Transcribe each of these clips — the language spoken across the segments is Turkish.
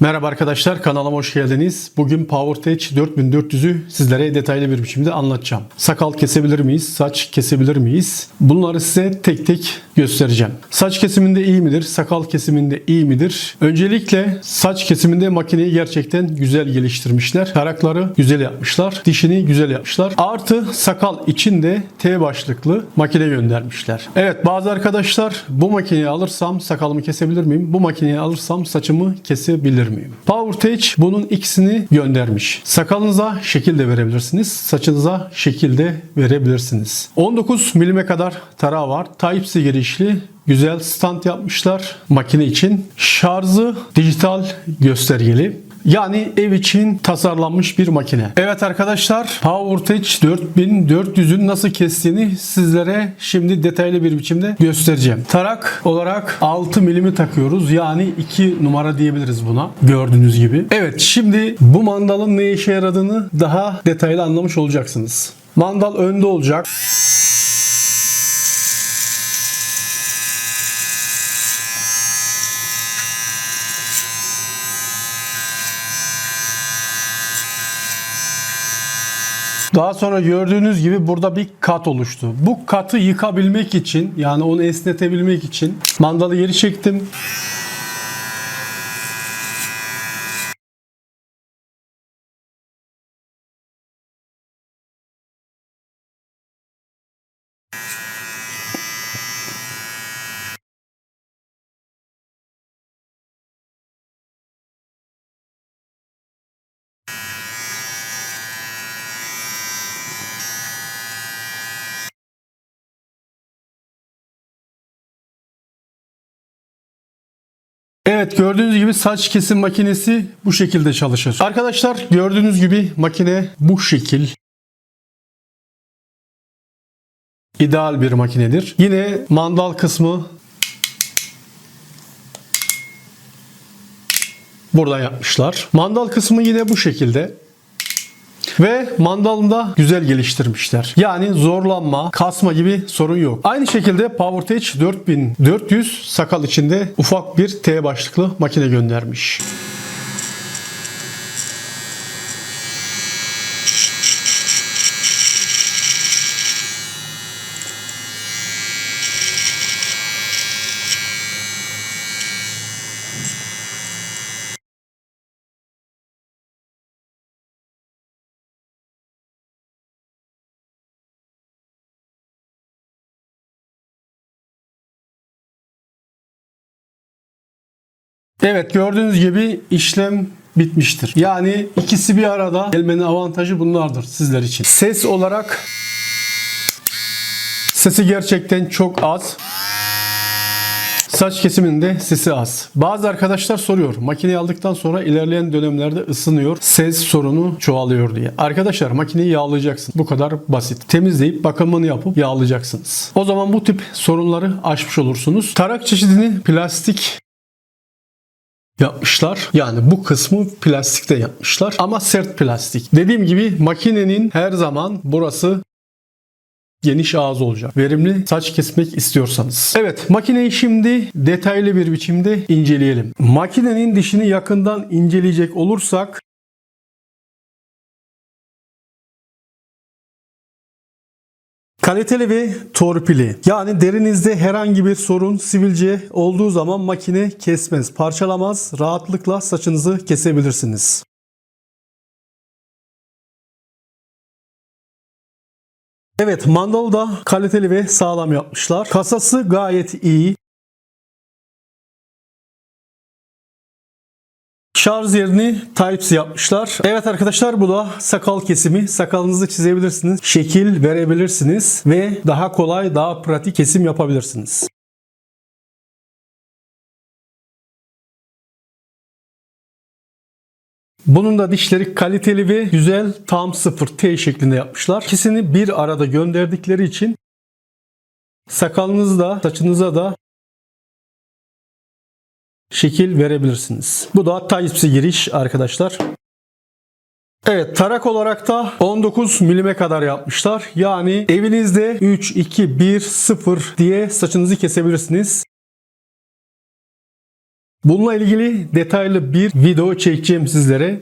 Merhaba arkadaşlar kanalıma hoş geldiniz. Bugün PowerTech 4400'ü sizlere detaylı bir biçimde anlatacağım. Sakal kesebilir miyiz? Saç kesebilir miyiz? Bunları size tek tek göstereceğim. Saç kesiminde iyi midir? Sakal kesiminde iyi midir? Öncelikle saç kesiminde makineyi gerçekten güzel geliştirmişler. Tarakları güzel yapmışlar. Dişini güzel yapmışlar. Artı sakal için de T başlıklı makine göndermişler. Evet bazı arkadaşlar bu makineyi alırsam sakalımı kesebilir miyim? Bu makineyi alırsam saçımı kesebilir miyim? PowerTech bunun ikisini göndermiş. Sakalınıza şekil de verebilirsiniz. Saçınıza şekil de verebilirsiniz. 19 milime kadar tarağı var. Type-C girişli güzel stand yapmışlar makine için. Şarjı dijital göstergeli. Yani ev için tasarlanmış bir makine. Evet arkadaşlar PowerTech 4400'ün nasıl kestiğini sizlere şimdi detaylı bir biçimde göstereceğim. Tarak olarak 6 milimi takıyoruz. Yani 2 numara diyebiliriz buna. Gördüğünüz gibi. Evet şimdi bu mandalın ne işe yaradığını daha detaylı anlamış olacaksınız. Mandal önde olacak. Daha sonra gördüğünüz gibi burada bir kat oluştu. Bu katı yıkabilmek için yani onu esnetebilmek için mandalı geri çektim. Evet gördüğünüz gibi saç kesim makinesi bu şekilde çalışır. Arkadaşlar gördüğünüz gibi makine bu şekil. İdeal bir makinedir. Yine mandal kısmı burada yapmışlar. Mandal kısmı yine bu şekilde. Ve mandalında güzel geliştirmişler. Yani zorlanma, kasma gibi sorun yok. Aynı şekilde PowerTech 4400 sakal içinde ufak bir T başlıklı makine göndermiş. Evet gördüğünüz gibi işlem bitmiştir. Yani ikisi bir arada gelmenin avantajı bunlardır sizler için. Ses olarak sesi gerçekten çok az. Saç kesiminde sesi az. Bazı arkadaşlar soruyor. Makineyi aldıktan sonra ilerleyen dönemlerde ısınıyor. Ses sorunu çoğalıyor diye. Arkadaşlar makineyi yağlayacaksın. Bu kadar basit. Temizleyip bakımını yapıp yağlayacaksınız. O zaman bu tip sorunları aşmış olursunuz. Tarak çeşidini plastik yapmışlar. Yani bu kısmı plastikte yapmışlar ama sert plastik. Dediğim gibi makinenin her zaman burası geniş ağız olacak. Verimli saç kesmek istiyorsanız. Evet makineyi şimdi detaylı bir biçimde inceleyelim. Makinenin dişini yakından inceleyecek olursak Kaliteli ve torpili. Yani derinizde herhangi bir sorun sivilce olduğu zaman makine kesmez, parçalamaz. Rahatlıkla saçınızı kesebilirsiniz. Evet mandalı da kaliteli ve sağlam yapmışlar. Kasası gayet iyi. Şarj yerini Type-C yapmışlar. Evet arkadaşlar bu da sakal kesimi. Sakalınızı çizebilirsiniz. Şekil verebilirsiniz. Ve daha kolay, daha pratik kesim yapabilirsiniz. Bunun da dişleri kaliteli ve güzel tam sıfır T şeklinde yapmışlar. İkisini bir arada gönderdikleri için sakalınızda, saçınıza da şekil verebilirsiniz. Bu da Type-C giriş arkadaşlar. Evet tarak olarak da 19 milime kadar yapmışlar. Yani evinizde 3, 2, 1, 0 diye saçınızı kesebilirsiniz. Bununla ilgili detaylı bir video çekeceğim sizlere.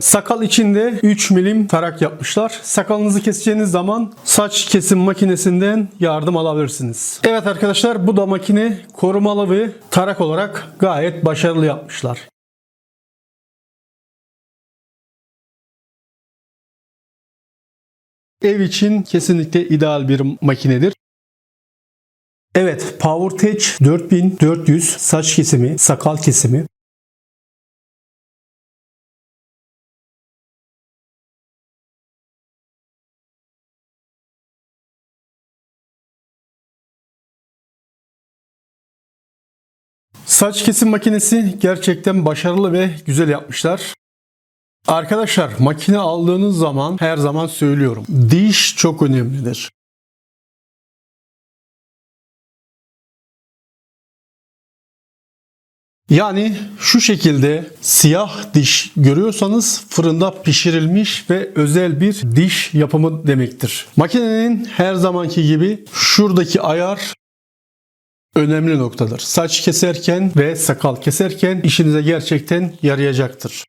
Sakal içinde 3 milim tarak yapmışlar. Sakalınızı keseceğiniz zaman saç kesim makinesinden yardım alabilirsiniz. Evet arkadaşlar bu da makine korumalı ve tarak olarak gayet başarılı yapmışlar. Ev için kesinlikle ideal bir makinedir. Evet, PowerTech 4400 saç kesimi, sakal kesimi. Saç kesim makinesi gerçekten başarılı ve güzel yapmışlar. Arkadaşlar makine aldığınız zaman her zaman söylüyorum. Diş çok önemlidir. Yani şu şekilde siyah diş görüyorsanız fırında pişirilmiş ve özel bir diş yapımı demektir. Makinenin her zamanki gibi şuradaki ayar önemli noktadır. Saç keserken ve sakal keserken işinize gerçekten yarayacaktır.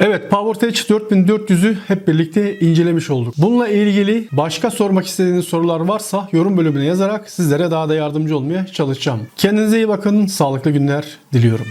Evet PowerTech 4400'ü hep birlikte incelemiş olduk. Bununla ilgili başka sormak istediğiniz sorular varsa yorum bölümüne yazarak sizlere daha da yardımcı olmaya çalışacağım. Kendinize iyi bakın, sağlıklı günler diliyorum.